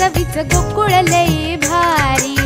चवीच गोकुळ लई भारी.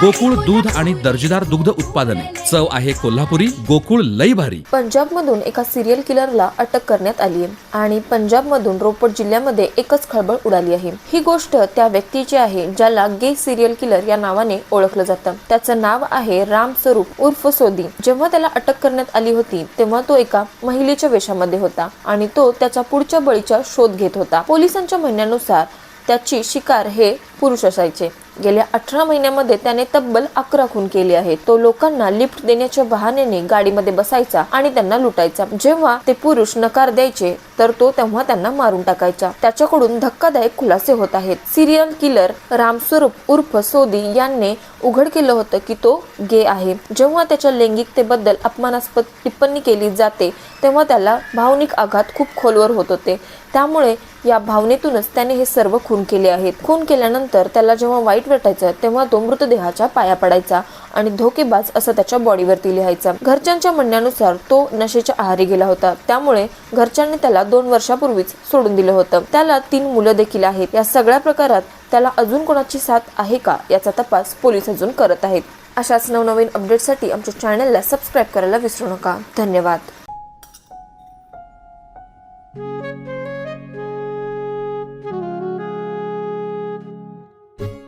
गोकुळ दूध आणि दर्जेदार दुग्ध उत्पादने. चव आहे कोल्हापुरी गोकुळ लई भारी. पंजाबमधून एका सिरियल किलरला अटक करण्यात आली आहे आणि पंजाबमधून रोपड जिल्ह्यामध्ये एकच खळबळ उडाली आहे. ही गोष्ट त्या व्यक्तीची आहे ज्याला गे सिरियल किलर या नावाने ओळखलं जातं. त्याचं नाव आहे राम स्वरूप उर्फ सोदी. जेव्हा त्याला अटक करण्यात आली होती तेव्हा तो एका महिलेच्या वेशामध्ये होता आणि तो त्याच्या पुढच्या बळीचा शोध घेत होता. पोलिसांच्या म्हणण्यानुसार त्याची शिकार हे पुरुष असायचे. गेल्या अठरा महिन्यामध्ये त्याने तब्बल अकरा खून केले आहेत. तो लोकांना लिफ्ट देण्याच्या बहाण्याने गाडीमध्ये बसायचा आणि त्यांना लुटायचा. जेव्हा ते पुरुष नकार द्यायचे तर तो तेव्हा त्यांना मारून टाकायचा. त्याच्याकडून धक्कादायक खुलासे होत आहेत. सिरियल किलर रामस्वरूप उर्फ सोदी यांनी उघड केलं होतं की तो गे आहे. जेव्हा त्याच्या लैंगिकतेबद्दल अपमानास्पद टिप्पणी केली जाते तेव्हा त्याला भावनिक आघात खूप खोलवर होत होते. त्यामुळे या भावनेतूनच त्याने हे सर्व खून केले आहेत. खून केल्यानंतर त्याला जेव्हा वाईट वाटायचं तेव्हा तो मृतदेहाच्या पाया पडायचा आणि धोकेबाज असं त्याच्या बॉडीवरती लिहायचा. घरच्यांच्या म्हणण्यानुसार तो नशेच्या आहारी गेला होता. त्यामुळे घरच्यांनी त्याला दोन वर्षापूर्वीच सोडून दिलं होतं. त्याला तीन मुलं देखील आहेत. या सगळ्या प्रकारात त्याला अजून कोणाची साथ आहे का याचा तपास पोलीस अजून करत आहेत. अशाच नवनवीन अपडेटसाठी आमच्या चॅनलला सबस्क्राईब करायला विसरू नका. धन्यवाद.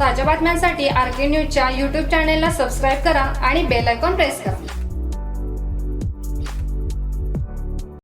ताज्या बातम्यांसाठी आर के न्यूजच्या यूट्यूब चॅनेलला सबस्क्राईब करा आणि बेल आयकॉन प्रेस करा.